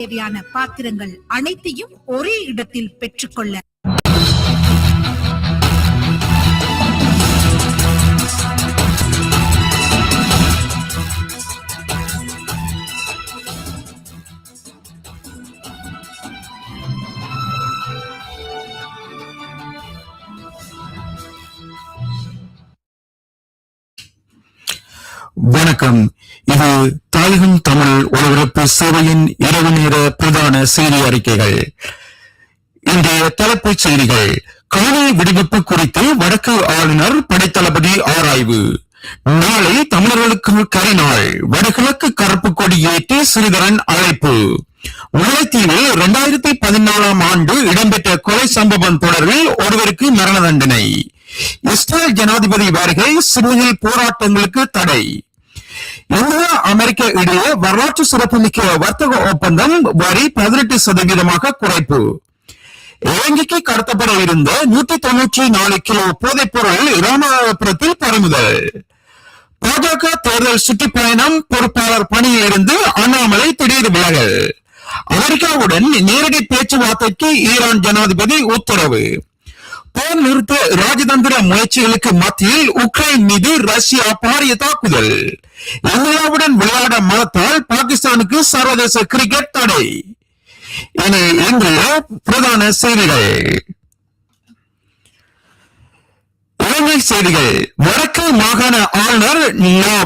தேவையான பாத்திரங்கள் அனைத்தையும் ஒரே இடத்தில் பெற்றுக்கொள்ள வணக்கம். இது தாயகம் தமிழ் ஒலிபரப்பு சேவையின் இரவு நேர பிரதான செய்தி அறிக்கைகள். இன்றைய தலைப்புச் செய்திகள். காணி விடுவிப்பு குறித்து வடக்கு ஆளுநர் படைத்தளபதி ஆராய்வு. நாளை தமிழர்களுக்கு கரிநாள் வடகிழக்கு கருப்பு கொடி ஏற்றி சிறிதரன் அழைப்பு. முல்லைத்தீவில் இரண்டாயிரத்தி பதினாலாம் ஆண்டு இடம்பெற்ற கொலை சம்பவம் தொடர்பில் ஒருவருக்கு மரண தண்டனை. இஸ்ரேல் ஜனாதிபதி வருகை சிறுவில் போராட்டங்களுக்கு தடை. இந்தியா அமெரிக்க இடையே வரலாற்று சிறப்புமிக்க வர்த்தக ஒப்பந்தம் வரி பதினெட்டு சதவீதமாக குறைப்பு. இலங்கைக்கு கடத்தப்பட இருந்த நூத்தி தொன்னூற்றி நாலு கிலோ போதைப் பொருள் ராமநாதபுரத்தில் பறிமுதல். பாஜக தேர்தல் சுற்றுப்பயணம் பொறுப்பாளர் பணியில் இருந்து அண்ணாமலை திடீர் விலகல். அமெரிக்காவுடன் நேரடி பேச்சுவார்த்தைக்கு ஈரான் ஜனாதிபதி உத்தரவு. போர் நிறுத்த ராஜதந்திர முயற்சிகளுக்கு மத்தியில் உக்ரைன் மீது ரஷ்யா பாரிய தாக்குதல். இந்தியாவுடன் விளையாட மறுத்தால் பாகிஸ்தானுக்கு சர்வதேச கிரிக்கெட் தடை. இனி இன்றைய பிரதான செய்திகள். இலங்கை செய்திகள். வடக்கு மாகாண ஆளுநர்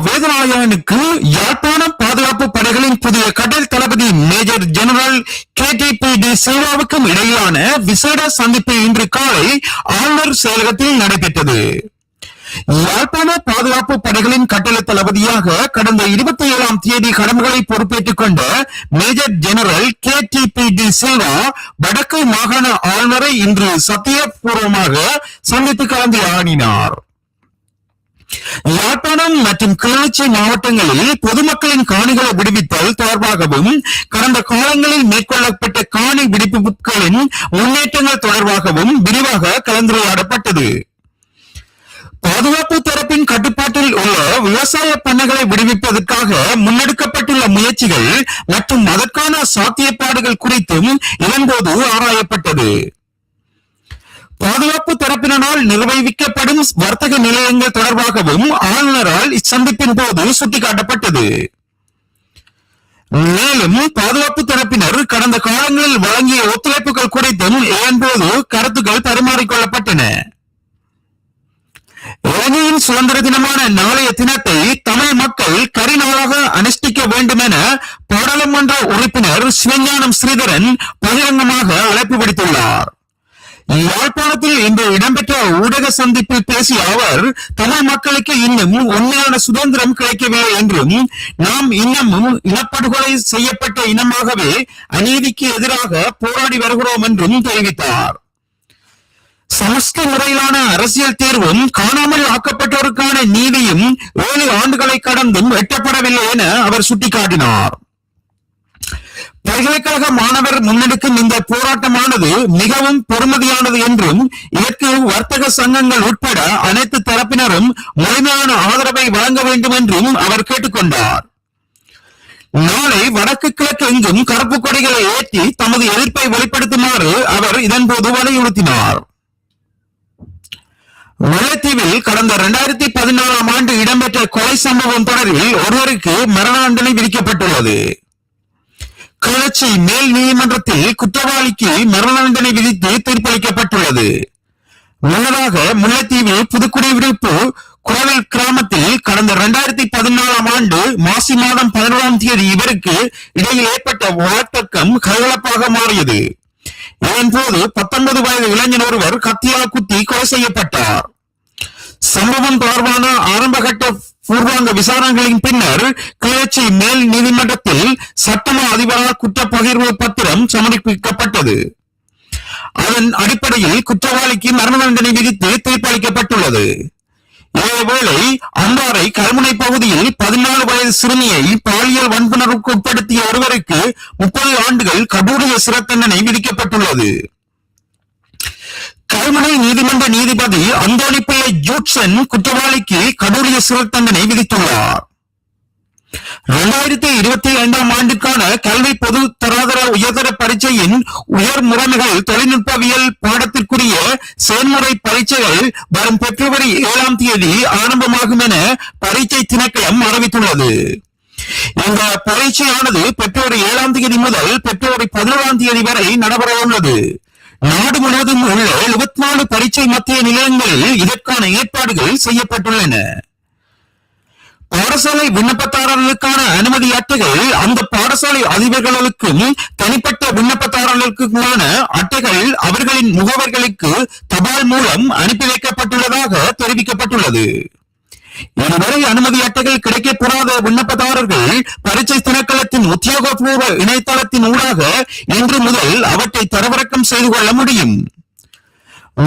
வேதநாராயணனுக்கு யாழ்ப்பாணம் பாதுகாப்பு படைகளின் புதிய கடல் தளபதி major general K. D. P. D. சில்வாவுக்கும் இடையிலான விசேட சந்திப்பு இன்று காலை ஆளுநர் செயலகத்தில் நடைபெற்றது. யாழ்ப்பாண பாதுகாப்பு படைகளின் கட்டளை தளபதியாக கடந்த இருபத்தி ஏழாம் தேதி கடமைகளை பொறுப்பேற்றுக் கொண்ட major general K D P D Silva வடக்கு மாகாண ஆளுநரை இன்று சத்தியபூர்வமாக சந்தித்து கலந்துரையாடினார் யாழ்ப்பாணம் மற்றும் கிளிநொச்சி மாவட்டங்களில் பொதுமக்களின் காணிகளை விடுவித்தல் தொடர்பாகவும் கடந்த காலங்களில் மேற்கொள்ளப்பட்ட காணி விடுவிப்புகளின் முன்னேற்றங்கள் தொடர்பாகவும் விரிவாக கலந்துரையாடப்பட்டது. பாதுகாப்பு தரப்பின் கட்டுப்பாட்டில் உள்ள விவசாய பண்ணைகளை விடுவிப்பதற்காக முன்னெடுக்கப்பட்டுள்ள முயற்சிகள் மற்றும் அதற்கான சாத்தியப்பாடுகள் குறித்தும் இதன்போது ஆராயப்பட்டது. பாதுகாப்பு தரப்பினரால் நிர்வகிக்கப்படும் வர்த்தக நிலையங்கள் தொடர்பாகவும் ஆளுநரால் இச்சந்திப்பின் போது சுட்டிக்காட்டப்பட்டது. மேலும் பாதுகாப்பு தரப்பினர் கடந்த காலங்களில் வழங்கிய ஒத்துழைப்புகள் குறித்தும் இதன்போது கருத்துக்கள் பரிமாறிக்கொள்ளப்பட்டன. இலங்கையின் சுதந்திர தினமான நாளைய தினத்தை தமிழ் மக்கள் கரிநாளாக அனுஷ்டிக்க வேண்டும் என பாராளுமன்ற உறுப்பினர் சிவஞானம் ஸ்ரீதரன் பகிரங்கமாக அழைப்பு விடுத்துள்ளார். யாழ்ப்பாணத்தில் இன்று இடம்பெற்ற ஊடக சந்திப்பில் பேசிய அவர் தமிழ் மக்களுக்கு இன்னும் உண்மையான சுதந்திரம் கிடைக்கவில்லை என்றும் நாம் இன்னமும் இனப்படுகொலை செய்யப்பட்ட இனமாகவே அநீதிக்கு எதிராக போராடி வருகிறோம் என்றும் தெரிவித்தார். சமஸ்த முறையிலான அரசியல் தீர்வும் காணாமல் ஆக்கப்பட்டோருக்கான நீதியும் ஏழு ஆண்டுகளை கடந்தும் எட்டப்படவில்லை என அவர் சுட்டிக்காட்டினார். பல்கலைக்கழக மாணவர் முன்னெடுக்கும் இந்த போராட்டமானது மிகவும் பொறுமதியானது என்றும் இதற்கு வர்த்தக சங்கங்கள் உட்பட அனைத்து தரப்பினரும் முழுமையான ஆதரவை வழங்க வேண்டும் என்றும் அவர் கேட்டுக்கொண்டார். நாளை வடக்கு கிழக்கு எங்கும் கருப்பு கொடிகளை ஏற்றி தமது எதிர்ப்பை வெளிப்படுத்துமாறு அவர் இதன்போது வலியுறுத்தினார். முல்லைத்தீவில் கடந்த இரண்டாயிரத்தி பதினாறாம் ஆண்டு இடம்பெற்ற கொலை சம்பவம் தொடரில் ஒருவருக்கு மரண தண்டனை விதிக்கப்பட்டுள்ளது. கிளர்ச்சி மேல் நீதிமன்றத்தில் குற்றவாளிக்கு மரண தண்டனை விதித்து தீர்ப்பளிக்கப்பட்டுள்ளது. முன்னதாக முல்லைத்தீவு புதுக்குடியிருப்பு குரவல் கிராமத்தில் கடந்த இரண்டாயிரத்தி பதினாலாம் ஆண்டு மாசி மாதம் பதினோராம் தேதி இவருக்கு இடையில் ஏற்பட்ட வார்த்தக்கம் கலகலப்பாக மாறியது. இதன்போது பத்தொன்பது வயது இளைஞர் ஒருவர் கத்தியால் குத்தி கொலை செய்யப்பட்டார். சம்பவம் தொடர்பான ஆரம்பகட்ட பூர்வாங்க விசாரணைகளின் பின்னர் கிளர்ச்சி மேல் நீதிமன்றத்தில் சட்டமா அதிபரால் குற்றப்பகிர்வு பத்திரம் சமர்ப்பிக்கப்பட்டது. அதன் அடிப்படையில் குற்றவாளிக்கு மரண தண்டனை விதித்து தீர்ப்பளிக்கப்பட்டுள்ளது. இதேவேளை அம்பாறை கல்முனை பகுதியில் பதினாலு வயது சிறுமியை பாலியல் வன்புணர்வுக்கு உட்படுத்திய ஒருவருக்கு முப்பது ஆண்டுகள் கடூரிய சிறை தண்டனை விதிக்கப்பட்டுள்ளது. கல்முனை நீதிமன்ற நீதிபதி அந்தோணி பிள்ளை ஜூட்சன் குற்றவாளிக்கு கடூரிய சிறை தண்டனை விதித்துள்ளார். இரண்டாயிரத்தி இருபத்தி இரண்டாம் ஆண்டுக்கான கல்வி பொது தராதர உயர்தர பரீட்சையின் உயர் முறைமைகள் தொழில்நுட்பவியல் பாடத்திற்குரிய செயல்முறை பரீட்சைகள் வரும் பிப்ரவரி ஏழாம் தேதி ஆரம்பமாகும் என பரீட்சை திணைக்களம் அறிவித்துள்ளது. இந்த பரீட்சையானது பிப்ரவரி ஏழாம் தேதி முதல் பிப்ரவரி பதினோராம் தேதி வரை நடைபெற உள்ளது நாடு முழுவதும் உள்ள எழுபத்தி நாலு பரீட்சை மத்திய நிலையங்களில் இதற்கான ஏற்பாடுகள் செய்யப்பட்டுள்ளன. பாடசாலை விண்ணப்பதாரர்களுக்கான அனுமதி அட்டைகள் அந்த பாடசாலை அதிபர்களுக்கும் தனிப்பட்ட விண்ணப்பதாரர்களுக்குமான அட்டைகள் அவர்களின் முகவர்களுக்கு தபால் மூலம் அனுப்பி வைக்கப்பட்டுள்ளதாக தெரிவிக்கப்பட்டுள்ளது. இதுவரை அனுமதி அட்டைகள் கிடைக்கப்பெறாத விண்ணப்பதாரர்கள் பரீட்சை திணைக்களத்தின் உத்தியோகபூர்வ இணையதளத்தின் ஊடாக இன்று முதல் அவற்றை தரவிறக்கம் செய்து கொள்ள முடியும்.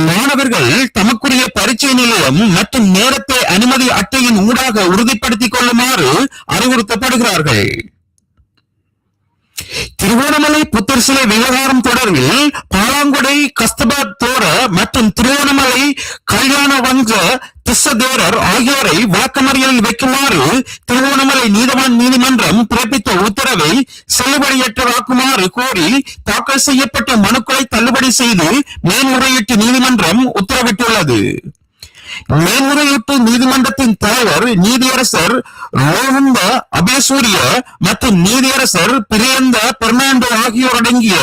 மாணவர்கள் தமக்குரிய பரீட்சை நிலையம் மற்றும் நேரத்தை அனுமதி அட்டையின் ஊடாக உறுதிப்படுத்திக் கொள்ளுமாறு அறிவுறுத்தப்படுகிறார்கள். திருவோணமலை புத்தர் சிலை விவகாரம் தொடர்பில் பாலாங்குடை கஸ்தபா தோர மற்றும் திருவோணமலை கல்யாண வங்க திஸ்ஸதேரர் ஆகியோரை விளக்கமறியலில் வைக்குமாறு திருவோணமலை நீதவான் நீதிமன்றம் பிறப்பித்த உத்தரவை செல்லுபடியற்றதாக்குமாறு கோரி தாக்கல் செய்யப்பட்ட மனுக்களை தள்ளுபடி செய்து மேல்முறையீட்டு நீதிமன்றம் உத்தரவிட்டுள்ளது. மேல்முறையீட்டு நீதிமன்றத்தின் தலைவர் நீதியரசர் ரோஹந்த அபேசூரிய மற்றும் நீதியரசர் பிரியந்த பெர்னாண்டோ ஆகியோர் அடங்கிய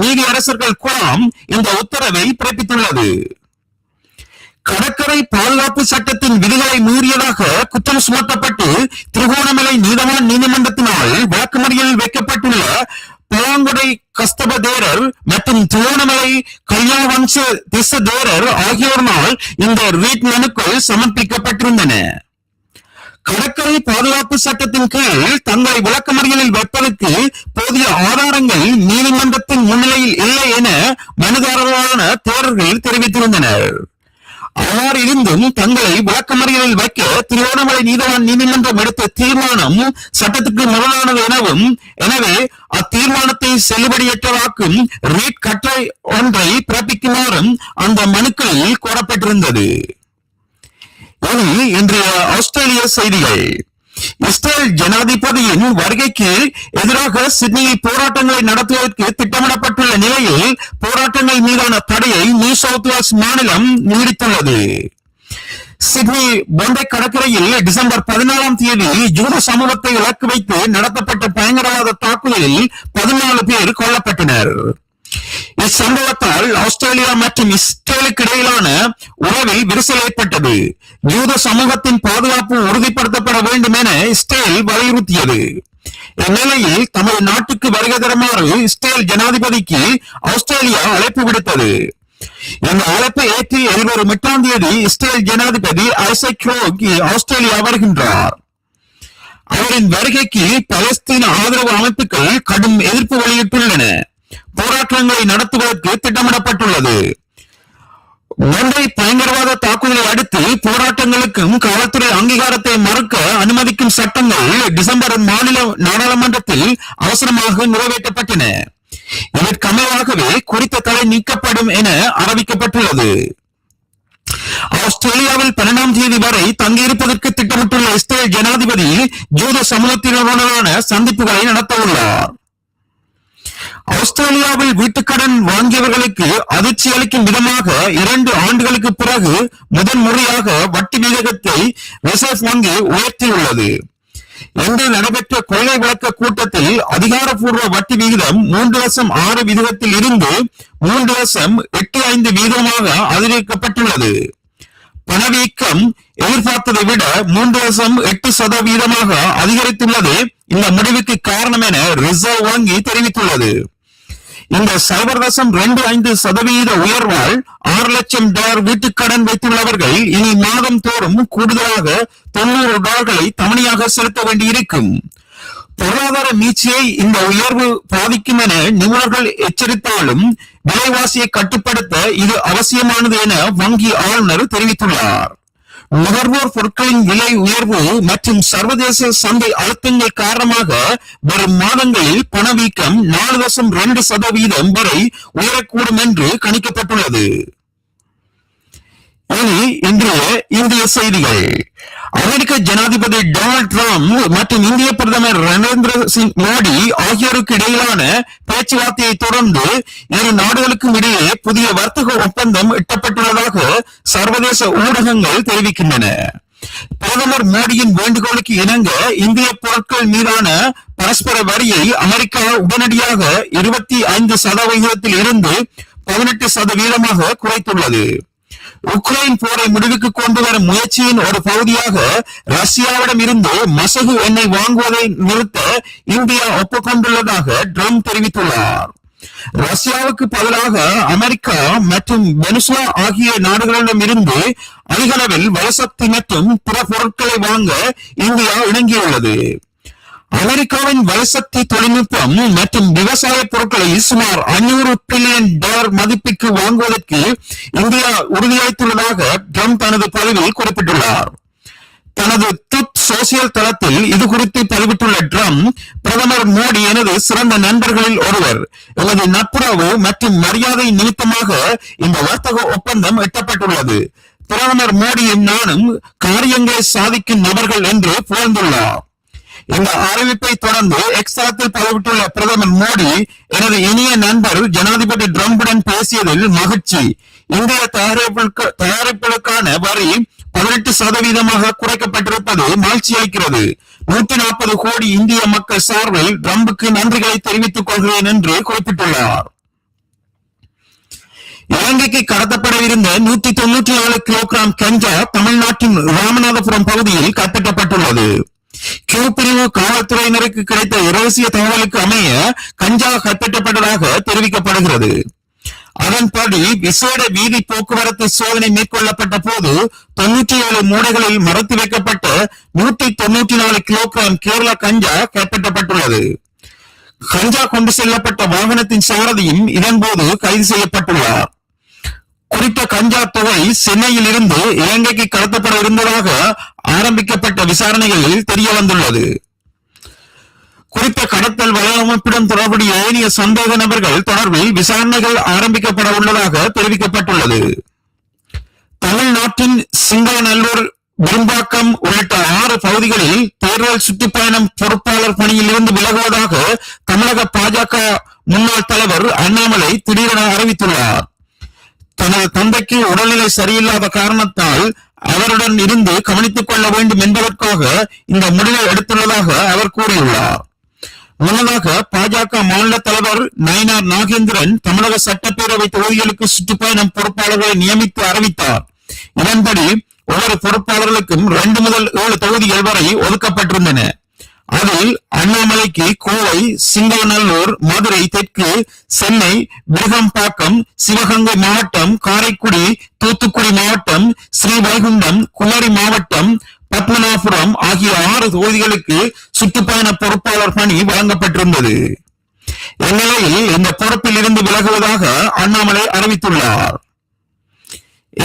நீதியரசர்கள் குழாம் இந்த உத்தரவை பிறப்பித்துள்ளது. கடற்கரை பாதுகாப்பு சட்டத்தின் விதிகளை மீறியதாக குற்றம் சுமத்தப்பட்டு திருகோணமலை நீதவான் நீதிமன்றத்தினால் வழக்கு மறியலில் வைக்கப்பட்டுள்ள பழங்குடை கஸ்தப தேரர் மற்றும் திருவோணமலை கல்யாணவம்ச திச தேரர் ஆகியோரினால் இந்த ரீட் சமர்ப்பிக்கப்பட்டிருந்தன. கடற்கரை பாதுகாப்பு சட்டத்தின் கீழ் தங்களை விளக்கமறியலில் வைப்பதற்கு போதிய ஆதாரங்கள் நீதிமன்றத்தின் முன்னிலையில் இல்லை என மனுதாரர்களான தேரர்கள் தெரிவித்திருந்தனர். அவ்வாறு இருந்தும் தங்களை விளக்கமறியலில் வைக்க திருவோணமலை நீதவான் நீதிமன்றம் எடுத்த தீர்மானம் சட்டத்துக்கு முரணானது எனவும் எனவே அத்தீர்மானத்தை செல்லுபடியற்றவாக்கும் ரீட் கட்டளை ஒன்றை பிறப்பிக்குமாறும் அந்த மனுக்களில் கோரப்பட்டிருந்தது. இனி இன்றைய ஆஸ்திரேலிய செய்திகள். இஸ்ரேல் ஜனாதிபதியின் வருகைக்கு எதிராக சிட்னியில் போராட்டங்களை நடத்துவதற்கு திட்டமிடப்பட்டுள்ள நிலையில் போராட்டங்கள் மீதான தடையை நியூ சவுத் வேல்ஸ் மாநிலம் நீடித்துள்ளது. சிட்னி பொண்டை கடற்கரையில் டிசம்பர் பதினாலாம் தேதி ஜூத சமூகத்தை இலக்கு வைத்து நடத்தப்பட்ட பயங்கரவாத தாக்குதலில் பதினாலு பேர் கொல்லப்பட்டனர். இச்சம்பவத்தால் ஆஸ்திரேலியா மற்றும் இஸ்ரேலுக்கு இடையிலான உறவில் விரிசல் ஏற்பட்டது. யூத சமூகத்தின் பாதுகாப்பு உறுதிப்படுத்தப்பட வேண்டும் என இஸ்ரேல் வலியுறுத்தியது. இந்நிலையில் தமது நாட்டுக்கு வருகை தருமாறு இஸ்ரேல் ஜனாதிபதிக்கு ஆஸ்திரேலியா அழைப்பு விடுத்தது. இந்த அழைப்பை ஏற்றி எதிர்வரும் எட்டாம் தேதி இஸ்ரேல் ஜனாதிபதி ஐசக் ஆஸ்திரேலியா வருகின்றார். அவரின் வருகைக்கு பலஸ்தீன ஆதரவு அமைப்புகள் கடும் எதிர்ப்பு வெளியிட்டுள்ளன. போராட்டங்களை நடத்துவதற்கு திட்டமிடப்பட்டுள்ளது. மும்பை பயங்கரவாத தாக்குதலை அடுத்து போராட்டங்களுக்கும் காவல்துறை அங்கீகாரத்தை மறுக்க அனுமதிக்கும் சட்டங்கள் டிசம்பர் மாநில நாடாளுமன்றத்தில் அவசரமாக நிறைவேற்றப்பட்டன. இதற்கமையாகவே குறித்த தடை நீக்கப்படும் என அறிவிக்கப்பட்டுள்ளது. ஆஸ்திரேலியாவில் பன்னெண்டாம் தேதி வரை தங்கியிருப்பதற்கு திட்டமிட்டுள்ள இஸ்ரேல் ஜனாதிபதி ஜூத சமூகத்தினருடனான சந்திப்புகளை நடத்தவுள்ளார். ஆஸ்திரேலியாவில் வீட்டுக்கடன் வாங்கியவர்களுக்கு அதிர்ச்சி அளிக்கும் விதமாக இரண்டு ஆண்டுகளுக்கு பிறகு முதன் முறையாக வட்டி விகிதத்தை ரிசர்வ் வங்கி உயர்த்தியுள்ளது. இன்று நடைபெற்ற கொள்கை விளக்க கூட்டத்தில் அதிகாரப்பூர்வ வட்டி விகிதம் மூன்று லட்சம் ஆறு விகிதத்தில் இருந்து மூன்று லட்சம் எட்டு ஐந்து வீதமாக அதிகரிக்கப்பட்டுள்ளது. பணவீக்கம் எதிர்பார்த்ததை விட மூன்று லட்சம் எட்டு சதவீதமாக அதிகரித்துள்ளது. இந்த முடிவுக்கு காரணம் என ரிசர்வ் வங்கி தெரிவித்துள்ளது. இந்த சைபர் ரெண்டு ஐந்து சதவீத உயர்வால் ஆறு லட்சம் டாலர் வீட்டுக்கடன் வைத்துள்ளவர்கள் இனி மாதம் தோறும் கூடுதலாக தொண்ணூறு டாலர்களை தவணையாக செலுத்த வேண்டியிருக்கும். பொருளாதார மீட்சியை இந்த உயர்வு பாதிக்கும் என நிபுணர்கள் எச்சரித்தாலும் விலைவாசியை கட்டுப்படுத்த இது அவசியமானது என வங்கி ஆளுநர் தெரிவித்துள்ளார். நுகர்வோர் பொருட்களின் விலை உயர்வு மற்றும் சர்வதேச சந்தை அழுத்தங்கள் காரணமாக வரும் மாதங்களில் பணவீக்கம் நாலு தசம் ரெண்டு சதவீதம் வரை உயரக்கூடும் என்று கணிக்கப்பட்டுள்ளது. இனி இன்றைய இந்திய செய்திகள். அமெரிக்க ஜனாதிபதி டொனால்ட் ட்ரம்ப் மற்றும் இந்திய பிரதமர் நரேந்திர சிங் மோடி ஆகியோருக்கு இடையிலான பேச்சுவார்த்தையை தொடர்ந்து இரு நாடுகளுக்கும் இடையே புதிய வர்த்தக ஒப்பந்தம் எட்டப்பட்டுள்ளதாக சர்வதேச ஊடகங்கள் தெரிவிக்கின்றன. பிரதமர் மோடியின் வேண்டுகோளுக்கு இணங்க இந்திய பொருட்கள் மீதான பரஸ்பர வரியை அமெரிக்கா உடனடியாக இருபத்தி ஐந்து சதவிகிதத்தில் இருந்து பதினெட்டு சதவீதமாக குறைத்துள்ளது. உக்ரைன் போரை முடிவுக்கு கொண்டு வரும் முயற்சியின் ஒரு பகுதியாக ரஷ்யாவிடம் இருந்து மசகு எண்ணெய் வாங்குவதை நிறுத்த இந்தியா ஒப்புக்கொண்டுள்ளதாக ட்ரம்ப் தெரிவித்துள்ளார். ரஷ்யாவுக்கு பதிலாக அமெரிக்கா மற்றும் வெனிசுலா ஆகிய நாடுகளிடம் இருந்து அதிக அளவில் வலசக்தி மற்றும் பிற பொருட்களை வாங்க இந்தியா இணங்கியுள்ளது. அமெரிக்காவின் வலசக்தி தொழில்நுட்பம் மற்றும் விவசாய பொருட்களை சுமார் ஐநூறு பில்லியன் டாலர் மதிப்பிற்கு வாங்குவதற்கு இந்தியா உறுதியளித்துள்ளதாக ட்ரம்ப் தனது பதிவில் குறிப்பிட்டுள்ளார். தனது ட்விட் சோசியல் தளத்தில் இது குறித்து பதிவிட்டுள்ள ட்ரம்ப் பிரதமர் மோடி எனது சிறந்த நண்பர்களில் ஒருவர். எனது நட்புறவு மற்றும் மரியாதை நிமித்தமாக இந்த வர்த்தக ஒப்பந்தம் எட்டப்பட்டுள்ளது. பிரதமர் மோடியும் நானும் காரியங்களை சாதிக்கும் நபர்கள் என்று புகழ்ந்துள்ளார். இந்த அறிவிப்பை தொடர்ந்து எக்ஸ் பதிவிட்டுள்ள பிரதமர் மோடி எனது இனிய நண்பர் ஜனாதிபதி ட்ரம்புடன் பேசியதில் மகிழ்ச்சி. இந்திய தயாரிப்புகளுக்கான வரி பதினெட்டு சதவீதமாக குறைக்கப்பட்டிருப்பது மகிழ்ச்சி அளிக்கிறது நூத்தி நாற்பது கோடி இந்திய மக்கள் சார்பில் ட்ரம்புக்கு நன்றிகளை தெரிவித்துக் கொள்கிறேன் என்று குறிப்பிட்டுள்ளார். இலங்கைக்கு கடத்தப்படவிருந்த நூத்தி தொன்னூற்றி நாலு கிலோகிராம் கஞ்சா தமிழ்நாட்டின் ராமநாதபுரம் பகுதியில் கைப்பற்றப்பட்டுள்ளது. கியூ பிரிவு காவல்துறையினருக்கு கிடைத்த இரகசிய தகவலுக்கு அமைய கஞ்சா கைப்பற்றப்பட்டதாக தெரிவிக்கப்படுகிறது. அதன்படி விசேட வீதி போக்குவரத்து சோதனை மேற்கொள்ளப்பட்ட போது தொன்னூற்றி ஏழு மூடைகளில் மறைத்து வைக்கப்பட்ட நூற்றி தொன்னூற்றி நாலு கிலோகிராம் கேரள கஞ்சா கைப்பற்றப்பட்டுள்ளது. கஞ்சா கொண்டு செல்லப்பட்ட வாகனத்தின் சாரதியும் இதன்போது கைது செய்யப்பட்டுள்ளார். குறித்த கஞ்சா தொகை சென்னையில் இருந்து இலங்கைக்கு கடத்தப்பட இருந்ததாக ஆரம்பிக்கப்பட்ட விசாரணைகளில் தெரிய வந்துள்ளது குறித்த கடத்தல் வலையமைப்பிடம் தொடர்புடைய ஏனைய சந்தேக நபர்கள் தொடர்பில் விசாரணைகள் ஆரம்பிக்கப்பட உள்ளதாக தெரிவிக்கப்பட்டுள்ளது. தமிழ்நாட்டின் சிங்களநல்லூர் விரும்பாக்கம் உள்ளிட்ட ஆறு பகுதிகளில் தேர்தல் சுற்றுப்பயணம் பொறுப்பாளர் பணியில் இருந்து விலகுவதாக தமிழக பாஜக முன்னாள் தலைவர் அண்ணாமலை திடீரென அறிவித்துள்ளார். தனது தந்தைக்கு உடல்நிலை சரியில்லாத காரணத்தால் அவருடன் இருந்து கவனித்துக் கொள்ள வேண்டும் என்பதற்காக இந்த முடிவை எடுத்துள்ளதாக அவர் கூறியுள்ளார். முன்னதாக பாஜக மாநில தலைவர் நயினார் நாகேந்திரன் தமிழக சட்டப்பேரவை தொகுதிகளுக்கு சுற்றுப்பயணம் பொறுப்பாளர்களை நியமித்து அறிவித்தார். இதன்படி ஒவ்வொரு பொறுப்பாளர்களுக்கும் இரண்டு முதல் ஏழு தொகுதிகள் வரை ஒதுக்கப்பட்டிருந்தன. அதில் அண்ணாமலைக்கு கோவை சிங்கநல்லூர் மதுரை தெற்கு சென்னை விருகம்பாக்கம் சிவகங்கை மாவட்டம் காரைக்குடி தூத்துக்குடி மாவட்டம் ஸ்ரீவைகுண்டம் குமரி மாவட்டம் பத்மநாபுரம் ஆகிய ஆறு தொகுதிகளுக்கு சுற்றுப்பயண பொறுப்பாளர் பணி வழங்கப்பட்டிருந்தது. இந்நிலையில் இந்த பொறுப்பில் இருந்து விலகுவதாக அண்ணாமலை அறிவித்துள்ளார்.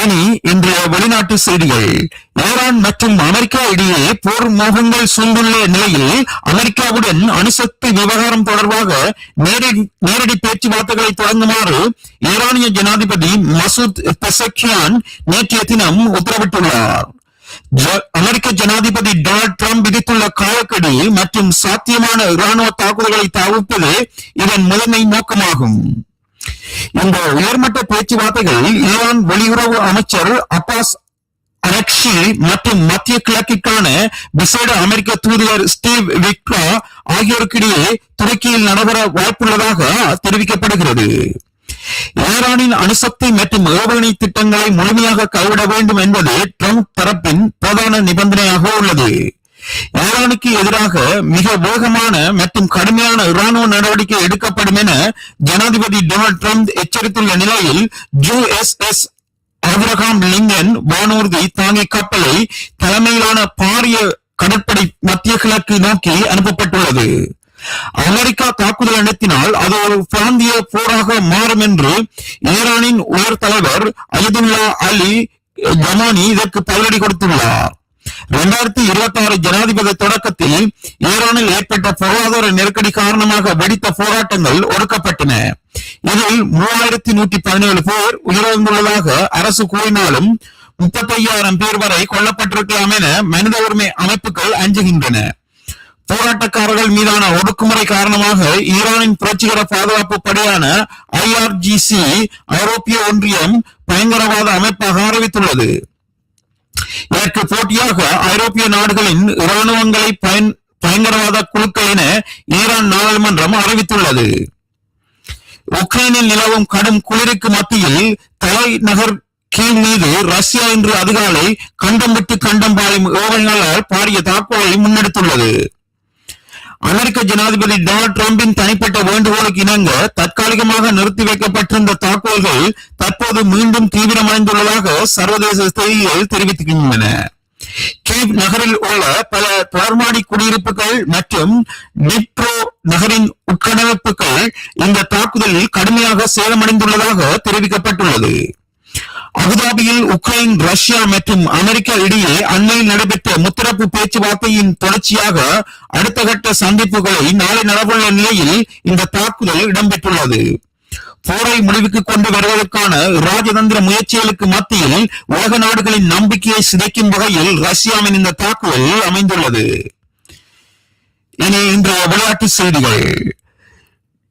இனி இன்றைய வெளிநாட்டு செய்திகள். ஈரான் மற்றும் அமெரிக்கா இடையே போர் மோகங்கள் சூழ்ந்துள்ள நிலையில் அமெரிக்காவுடன் அணுசக்தி விவகாரம் தொடர்பாக நேரடி பேச்சுவார்த்தைகளை தொடங்குமாறு ஈரானிய ஜனாதிபதி மசூத் பெசக்கியான் நேற்றைய தினம் உத்தரவிட்டுள்ளார். ஜ- அமெரிக்க ஜனாதிபதி டொனால்ட் ட்ரம்ப் விதித்துள்ள காலக்கெடு மற்றும் சாத்தியமான இராணுவ தாக்குதல்களை தவிர்ப்பது இதன் முதன்மை நோக்கமாகும். இந்த உயர்மட்ட பேச்சுவார்த்தைகள் ஈரான் வெளியுறவு அமைச்சர் அப்பாஸ் அரக்ஷி மற்றும் மத்திய கிழக்கிற்கான விசேட அமெரிக்க தூதுவர் ஸ்டீவ் விக்ரா ஆகியோருக்கிடையே துருக்கியில் நடைபெற வாய்ப்புள்ளதாக தெரிவிக்கப்படுகிறது. ஈரானின் அணுசக்தி மற்றும் ஏவுகணை திட்டங்களை முழுமையாக கைவிட வேண்டும் என்பது ட்ரம்ப் தரப்பின் பிரதான நிபந்தனையாக உள்ளது. ஈரானுக்கு எதிராக மிக வேகமான மற்றும் கடுமையான இராணுவ நடவடிக்கை எடுக்கப்படும் என ஜனாதிபதி டொனால்ட் ட்ரம்ப் எச்சரித்துள்ள நிலையில் யுஎஸ்எஸ் ஆபிரகாம் லிங்கன் வானூர்தி தாங்கி கப்பலை தலைமையிலான பாரிய கடற்படை மத்திய கிழக்கு நோக்கி அனுப்பப்பட்டுள்ளது. அமெரிக்கா தாக்குதல் நடத்தினால் அது ஒரு பிராந்திய போராக மாறும் என்று ஈரானின் உயர் தலைவர் அயதுல்லா அலி ஜமானி இதற்கு பதிலடி கொடுத்துள்ளார். இரண்டாயிரத்தி இருபத்தி ஆறு ஜனாதிபதி தொடக்கத்தில் ஈரானில் ஏற்பட்ட பொருளாதார நெருக்கடி காரணமாக வெடித்த போராட்டங்கள் ஒடுக்கப்பட்டன. இதில் மூவாயிரத்தி நூற்றி பதினேழு பேர் உயிரிழந்துள்ளதாக அரசு கூறினாலும் முப்பத்தி ஐயாயிரம் பேர் வரை கொல்லப்பட்டிருக்கலாம் என மனித உரிமை அமைப்புகள் அஞ்சுகின்றன. போராட்டக்காரர்கள் மீதான ஒடுக்குமுறை காரணமாக ஈரானின் புரட்சிகர பாதுகாப்பு படையான ஐஆர்ஜிசி ஐரோப்பிய ஒன்றியம் பயங்கரவாத அமைப்பாக அறிவித்துள்ளது. இதற்கு போட்டியாக ஐரோப்பிய நாடுகளின் இராணுவங்களை பயன் பயங்கரவாத குழுக்கள் என ஈரான் நாடாளுமன்றம் அறிவித்துள்ளது. உக்ரைனில் நிலவும் கடும் குளிருக்கு மத்தியில் தலைநகர் கீழ் மீது ரஷ்யா இன்று அதிகாலை கண்டம் விட்டு கண்டம் பாயும் ஏவுகணைகளால் பாரிய தாக்குதலை முன்னெடுத்துள்ளது. அமெரிக்க ஜனாதிபதி டொனால்ட் டிரம்பின் தனிப்பட்ட வேண்டுகோளுக்கு இணங்க தற்காலிகமாக நிறுத்தி வைக்கப்பட்டிருந்த தாக்குதல்கள் தற்போது மீண்டும் தீவிரமடைந்துள்ளதாக சர்வதேச செய்திகள் தெரிவிக்கின்றன கீவ் நகரில் உள்ள பல தொடர்மாடி குடியிருப்புகள் மற்றும் நிப்ரோ நகரின் உட்கடமைப்புகள் இந்த தாக்குதலில் கடுமையாக சேதமடைந்துள்ளதாக தெரிவிக்கப்பட்டுள்ளது. அபுதாபியில் உக்ரைன் ரஷ்யா மற்றும் அமெரிக்கா இடையே அண்மையில் நடைபெற்ற முத்தரப்பு பேச்சுவார்த்தையின் தொடர்ச்சியாக அடுத்த கட்ட சந்திப்புகளை நாளை நடவுள்ள நிலையில் இந்த தாக்குதல் இடம்பெற்றுள்ளது. போரை முடிவுக்கு கொண்டு வருவதற்கான ராஜதந்திர முயற்சிகளுக்கு மத்தியில் உலக நாடுகளின் நம்பிக்கையை சிதைக்கும் வகையில் ரஷ்யாவின் இந்த தாக்குதல் அமைந்துள்ளது. இனி இன்றைய விளையாட்டு செய்திகள்.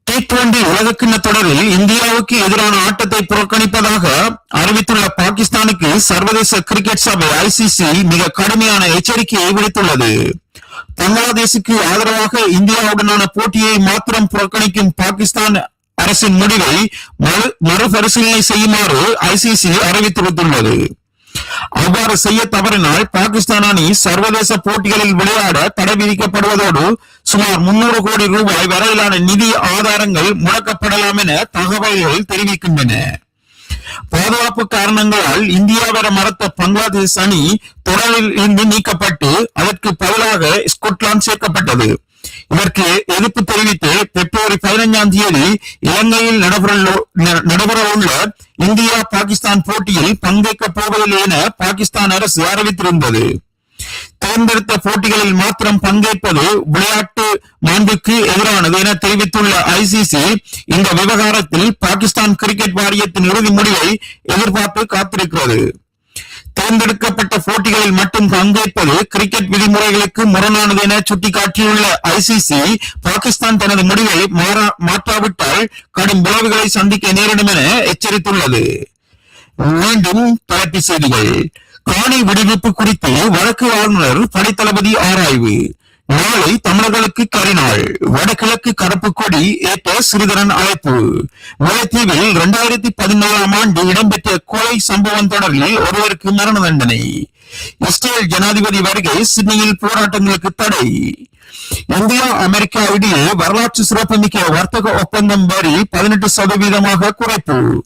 டி டுவெண்டி உலகக்கிண்ண தொடரில் இந்தியாவுக்கு எதிரான ஆட்டத்தை புறக்கணிப்பதாக அறிவித்துள்ள பாகிஸ்தானுக்கு சர்வதேச கிரிக்கெட் சபை ஐசிசி மிக கடுமையான எச்சரிக்கையை விடுத்துள்ளது. பங்களாதேசுக்கு ஆதரவாக இந்தியாவுடனான போட்டியை மாத்திரம் புறக்கணிக்கும் பாகிஸ்தான் அரசின் முடிவை மறு மறுபரிசீலனை செய்யுமாறு ஐசிசி அறிவித்துள்ளது அவ்வாறு செய்ய தவறினால் பாகிஸ்தான் அணி சர்வதேச போட்டிகளில் விளையாட தடை விதிக்கப்படுவதோடு சுமார் முன்னூறு கோடி ரூபாய் வரையிலான நிதி ஆதாரங்கள் முடக்கப்படலாம் என தகவல்கள் தெரிவிக்கின்றன. பாதுகாப்பு காரணங்களால் இந்தியா வர மறுத்த பங்களாதேஷ் அணி தொடரில் இருந்து நீக்கப்பட்டு அதற்கு பதிலாக ஸ்கொட்லாந்து சேர்க்கப்பட்டது. இதற்கு எதிர்ப்பு தெரிவித்து பிப்ரவரி பதினைஞ்சாம் தேதி இலங்கையில் நடைபெற உள்ள இந்தியா பாகிஸ்தான் போட்டியில் பங்கேற்க போவதில்லை என பாகிஸ்தான் அரசு அறிவித்திருந்தது. தேர்ந்தெடுத்த போட்டிகளில் மாத்திரம் பங்கேற்பது விளையாட்டு மாண்புக்கு எதிரானது என தெரிவித்துள்ள ஐசிசி இந்த விவகாரத்தில் பாகிஸ்தான் கிரிக்கெட் வாரியத்தின் இறுதி முடிவை எதிர்பார்த்து காத்திருக்கிறது. தேர்ந்தெடுக்கப்பட்ட போட்டிகளில் மட்டும் பங்கேற்பது கிரிக்கெட் விதிமுறைகளுக்கு முரணானது என சுட்டிக்காட்டியுள்ள ஐசிசி பாகிஸ்தான் தனது முடிவை மாற்றாவிட்டால் கடும் விளைவுகளை சந்திக்க நேரிடும் என எச்சரித்துள்ளது. மீண்டும் தலைப்பு செய்திகள். காணி விடுவிப்பு குறித்து வழக்கு ஆளுநர் படைத்தளபதி ஆராய்வு. நாளை தமிழர்களுக்கு கரிநாள். வடகிழக்கு கருப்பு கொடி ஏற்ற சிறிதரன் அழைப்பு. முல்லைத்தீவில் இரண்டாயிரத்தி பதினேழாம் ஆண்டு இடம்பெற்ற கொலை சம்பவம் தொடரில் ஒருவருக்கு மரண தண்டனை. இஸ்ரேல் ஜனாதிபதி வருகை சிட்னியில் போராட்டங்களுக்கு தடை. இந்தியா அமெரிக்கா இடையே வரலாற்று சிறப்புமிக்க வர்த்தக ஒப்பந்தம் வரி பதினெட்டு சதவீதமாக குறைப்பு.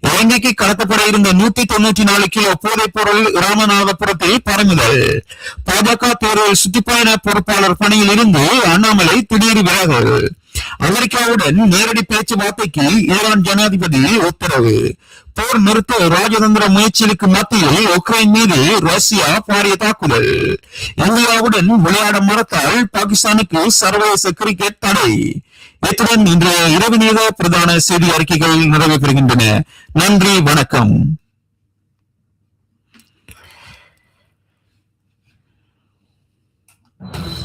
இலங்கைக்கு கடத்தப்பட இருந்த நூத்தி தொண்ணூற்றி நாலு கிலோ போதைப் பொருள் ராமநாதபுரத்தில் பறமுதல் பாஜக தேர்தல் சுற்றுப்பயண பொறுப்பாளர் பணியில் இருந்து அண்ணாமலை திடீர் விலகல். அமெரிக்காவுடன் நேரடி பேச்சுவார்த்தைக்கு ஈரான் ஜனாதிபதி உத்தரவு. போர் நிறுத்த ராஜதந்திர முயற்சிகளுக்கு மத்தியில் உக்ரைன் மீது ரஷ்யா பாரிய தாக்குதல். இந்தியாவுடன் விளையாட மறுத்தால் பாகிஸ்தானுக்கு சர்வதேச கிரிக்கெட் தடை. இத்துடன் இன்றைய இரவு நேர பிரதான செய்தி அறிக்கைகள் நிறைவு பெறுகின்றன நன்றி வணக்கம். you